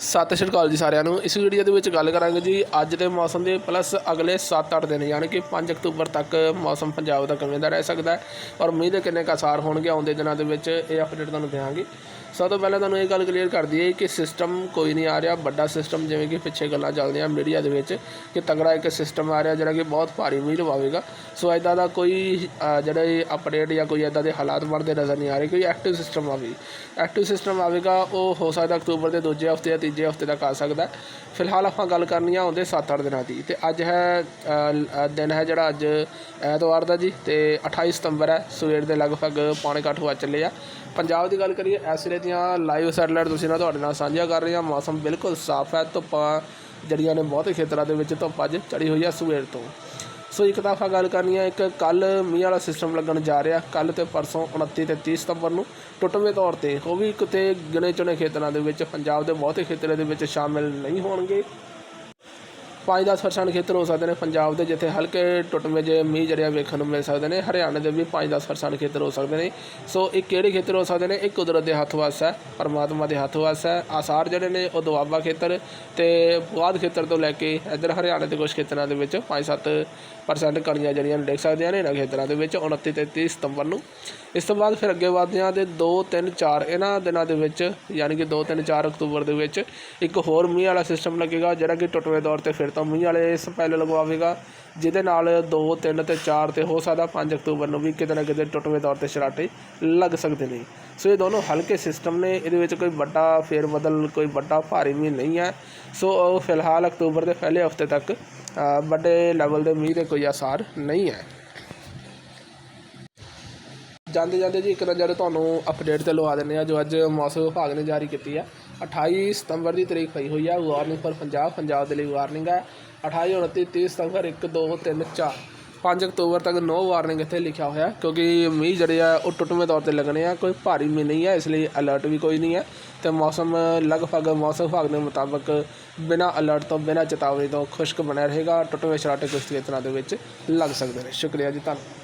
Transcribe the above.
ਸਤਿ ਸ਼੍ਰੀ ਅਕਾਲ ਜੀ ਸਾਰਿਆਂ ਨੂੰ। ਇਸ ਵੀਡੀਓ ਦੇ ਵਿੱਚ ਗੱਲ ਕਰਾਂਗੇ ਜੀ, ਅੱਜ ਦੇ ਮੌਸਮ ਦੇ ਪਲੱਸ ਅਗਲੇ 7-8 ਦਿਨ, ਯਾਨੀ ਕਿ 5 ਅਕਤੂਬਰ ਤੱਕ ਮੌਸਮ ਪੰਜਾਬ ਦਾ ਕਿਵੇਂ ਦਾ ਰਹਿ ਸਕਦਾ ਹੈ। ਔਰ ਮੀਂਹ ਦੇ ਕਿੰਨੇ ਕੁ ਅਸਾਰ ਹੋਣਗੇ ਆਉਂਦੇ ਦਿਨਾਂ ਦੇ ਵਿੱਚ, ਇਹ ਅਪਡੇਟ ਤੁਹਾਨੂੰ ਦੇਵਾਂਗੇ ਸਭ ਤੋਂ ਪਹਿਲਾਂ ਤੁਹਾਨੂੰ ਇਹ ਗੱਲ ਕਲੀਅਰ ਕਰ ਦਈਏ ਕਿ ਸਿਸਟਮ ਕੋਈ ਨਹੀਂ ਆ ਰਿਹਾ। ਵੱਡਾ ਸਿਸਟਮ ਜਿਵੇਂ ਕਿ ਪਿੱਛੇ ਗੱਲਾਂ ਚੱਲਦੀਆਂ ਮੀਡੀਆ ਦੇ ਵਿੱਚ ਕਿ ਤਗੜਾ ਇੱਕ ਸਿਸਟਮ ਆ ਰਿਹਾ ਜਿਹੜਾ ਕਿ ਬਹੁਤ ਭਾਰੀ ਮੀਂਹ ਲਵਾਵੇਗਾ ਸੋ ਇਦਾਂ ਦਾ ਕੋਈ ਅ, ਜਿਹੜਾ ਅਪਡੇਟ ਜਾਂ ਕੋਈ ਇਦਾਂ ਦੇ ਹਾਲਾਤ ਬਣਦੇ ਨਜ਼ਰ ਨਹੀਂ ਆ ਰਹੇ ਕੋਈ ਐਕਟਿਵ ਸਿਸਟਮ ਆਵੇ ਐਕਟਿਵ ਸਿਸਟਮ ਆਵੇਗਾ ਉਹ ਹੋ ਸਕਦਾ ਅਕਤੂਬਰ ਦੇ ਦੂਜੇ ਹਫ਼ਤੇ ਜਾਂ ਤੀਜੇ ਹਫ਼ਤੇ ਤੱਕ ਆ ਸਕਦਾ। ਫਿਲਹਾਲ ਆਪਾਂ ਗੱਲ ਕਰਨੀ ਆ ਆਉਂਦੇ 7-8 ਦਿਨਾਂ ਦੀ। ਤੇ ਅੱਜ ਹੈ ਦਿਨ ਹੈ ਜਿਹੜਾ ਅੱਜ ਐਤਵਾਰ ਦਾ ਜੀ ਤੇ 28 ਸਤੰਬਰ ਹੈ। ਸਵੇਰ ਦੇ ਲਗਭਗ ਪੌਣੇ ਕੁ ਅੱਠ ਵਜੇ ਚੱਲੇ ਆ। ਪੰਜਾਬ ਦੀ ਗੱਲ ਕਰੀਏ ਇਸ ਵੇਲੇ ਦੀਆਂ ਲਾਈਵ ਸੈਟਲਾਈਟ ਤੁਸੀਂ ਨਾਲ ਤੁਹਾਡੇ ਨਾਲ ਸਾਂਝਾ ਕਰ ਰਹੇ ਹਾਂ। ਮੌਸਮ ਬਿਲਕੁਲ ਸਾਫ਼ ਹੈ। ਧੁੱਪਾਂ ਜਿਹੜੀਆਂ ਨੇ ਬਹੁਤੇ ਖੇਤਰਾਂ ਦੇ ਵਿੱਚ ਧੁੱਪ ਅੱਜ ਚੜੀ ਹੋਈ ਹੈ ਸਵੇਰ ਤੋਂ। ਸੋ ਇੱਕ ਦਫਾ ਗੱਲ ਕਰਨੀ ਹੈ, ਇੱਕ ਕੱਲ ਮੀਂਹ ਵਾਲਾ ਸਿਸਟਮ ਲੱਗਣ ਜਾ ਰਿਹਾ। ਕੱਲ ਤੇ ਪਰਸੋਂ 29 ਤੇ 30 ਸਤੰਬਰ ਨੂੰ ਟੁੱਟਵੇਂ ਤੌਰ ਤੇ ਉਹ ਵੀ ਕਿਤੇ ਗਿਣੇ ਚੁਣੇ ਖੇਤਰਾਂ ਦੇ ਵਿੱਚ ਪੰਜਾਬ ਦੇ ਬਹੁਤੇ ਖੇਤਰਾਂ ਦੇ ਵਿੱਚ ਸ਼ਾਮਿਲ ਨਹੀਂ ਹੋਣਗੇ। 5-10% ਖੇਤਰ ਹੋ ਸਕਦੇ ਨੇ ਪੰਜਾਬ ਦੇ, ਜਿੱਥੇ ਹਲਕੇ ਟੁੱਟਵੇਂ ਜਿਹੇ ਮੀਂਹ ਜਿਹੜੇ ਆ ਵੇਖਣ ਨੂੰ ਮਿਲ ਸਕਦੇ ਨੇ। ਹਰਿਆਣੇ ਦੇ ਵੀ 5-10% ਖੇਤਰ ਹੋ ਸਕਦੇ ਨੇ। ਸੋ ਇਹ ਕਿਹੜੇ ਖੇਤਰ ਹੋ ਸਕਦੇ ਨੇ? ਇਹ ਕੁਦਰਤ ਦੇ ਹੱਥ ਵੱਸ ਹੈ, ਪਰਮਾਤਮਾ ਦੇ ਹੱਥ ਵੱਸ ਹੈ। ਆਸਾਰ ਜਿਹੜੇ ਨੇ, ਉਹ ਦੁਆਬਾ ਖੇਤਰ ਤੇ ਪੁਆਧ ਖੇਤਰ ਤੋਂ ਲੈ ਕੇ ਇੱਧਰ ਹਰਿਆਣੇ ਦੇ ਕੁਝ ਖੇਤਰਾਂ ਦੇ ਵਿੱਚ 5-7% ਕਣੀਆਂ ਜਿਹੜੀਆਂ ਨੇ ਡਿੱਗ ਸਕਦੀਆਂ ਨੇ ਇਹਨਾਂ ਖੇਤਰਾਂ ਦੇ ਵਿੱਚ 29 ਤੇ 30 ਸਤੰਬਰ ਨੂੰ। ਇਸ ਤੋਂ ਬਾਅਦ ਫਿਰ ਅੱਗੇ ਵਧਦੇ ਹਾਂ ਤੇ 2 3 4 ਇਹਨਾਂ ਦਿਨਾਂ ਦੇ ਵਿੱਚ, ਯਾਨੀ ਕਿ 2 3 4 ਅਕਤੂਬਰ ਦੇ ਵਿੱਚ ਇੱਕ ਹੋਰ ਮੀਂਹ ਵਾਲਾ ਸਿਸਟਮ ਲੱਗੇਗਾ, ਜਿਹੜਾ ਕਿ ਟੁੱਟਵੇਂ ਦੌਰ ਤੇ ਫਿਰ ਤੋਂ ਮੀਂਹ ਵਾਲੇ ਸਪੈਲ ਲਗਵਾਵੇਗਾ, ਜਿਹਦੇ ਨਾਲ 2 3 ਤੇ 4 ਤੇ ਹੋ ਸਕਦਾ 5 ਅਕਤੂਬਰ ਨੂੰ ਵੀ ਕਿਤੇ ਨਾ ਕਿਤੇ ਟੁੱਟਵੇਂ ਤੌਰ ਤੇ ਸ਼ਰਾਟੇ ਲੱਗ ਸਕਦੇ ਨੇ। ਸੋ ਇਹ ਦੋਨੋਂ ਹਲਕੇ ਸਿਸਟਮ ਨੇ, ਇਹਦੇ ਵਿੱਚ ਕੋਈ ਵੱਡਾ ਫੇਰ ਬਦਲ ਕੋਈ ਵੱਡਾ ਭਾਰੀ ਮੀਂਹ ਨਹੀਂ ਹੈ। ਸੋ ਉਹ ਫਿਲਹਾਲ ਅਕਤੂਬਰ ਦੇ ਪਹਿਲੇ ਹਫ਼ਤੇ ਤੱਕ ਵੱਡੇ ਲੈਵਲ ਦੇ ਮੀਂਹ ਦੇ ਕੋਈ ਆਸਾਰ ਨਹੀਂ ਹੈ। ਜਾਂਦੇ ਜਾਂਦੇ ਜੀ ਇੱਕ ਨਜ਼ਰ ਤੁਹਾਨੂੰ ਅਪਡੇਟ ਤੇ ਲਵਾ ਦਿੰਦੇ ਆ ਜੋ ਅੱਜ ਮੌਸਮ ਵਿਭਾਗ ਨੇ ਜਾਰੀ ਕੀਤੀ ਆ 28 ਸਤੰਬਰ ਦੀ ਤਰੀਕ ਪਈ ਹੋਈ ਆ ਵਾਰਨਿੰਗ ਫॉर ਪੰਜਾਬ ਪੰਜਾਬ ਦੇ ਲਈ ਵਾਰਨਿੰਗ ਹੈ 28 29 30 ਸਤੰਬਰ 1 2 3 4 5 ਅਕਤੂਬਰ ਤੱਕ ਨੋ ਵਾਰਨਿੰਗ ਇੱਥੇ ਲਿਖਿਆ ਹੋਇਆ ਕਿਉਂਕਿ ਮੀਂਹ ਜਿਹੜੇ ਆ, ਉਹ ਟੁੱਟਵੇਂ ਤੌਰ ਤੇ ਲੱਗਣੇ ਆ, ਕੋਈ ਭਾਰੀ ਮੀਂਹ ਨਹੀਂ ਹੈ ਇਸ ਲਈ ਅਲਰਟ ਵੀ ਕੋਈ ਨਹੀਂ ਹੈ ਤੇ ਮੌਸਮ ਲਗਭਗ ਮੌਸਮ ਵਿਭਾਗ ਦੇ ਮੁਤਾਬਕ ਬਿਨਾਂ ਅਲਰਟ ਤੋਂ, ਬਿਨਾਂ ਚੇਤਾਵਨੀ ਤੋਂ ਖੁਸ਼ਕ ਬਣਿਆ ਰਹੇਗਾ, ਟੁੱਟਵੇਂ ਸ਼ਰਾਟੇ ਕੁਝ ਖੇਤਰਾਂ ਦੇ ਵਿੱਚ ਲੱਗ ਸਕਦੇ ਨੇ। ਸ਼ੁਕਰੀਆ ਜੀ, ਧੰਨਵਾਦ।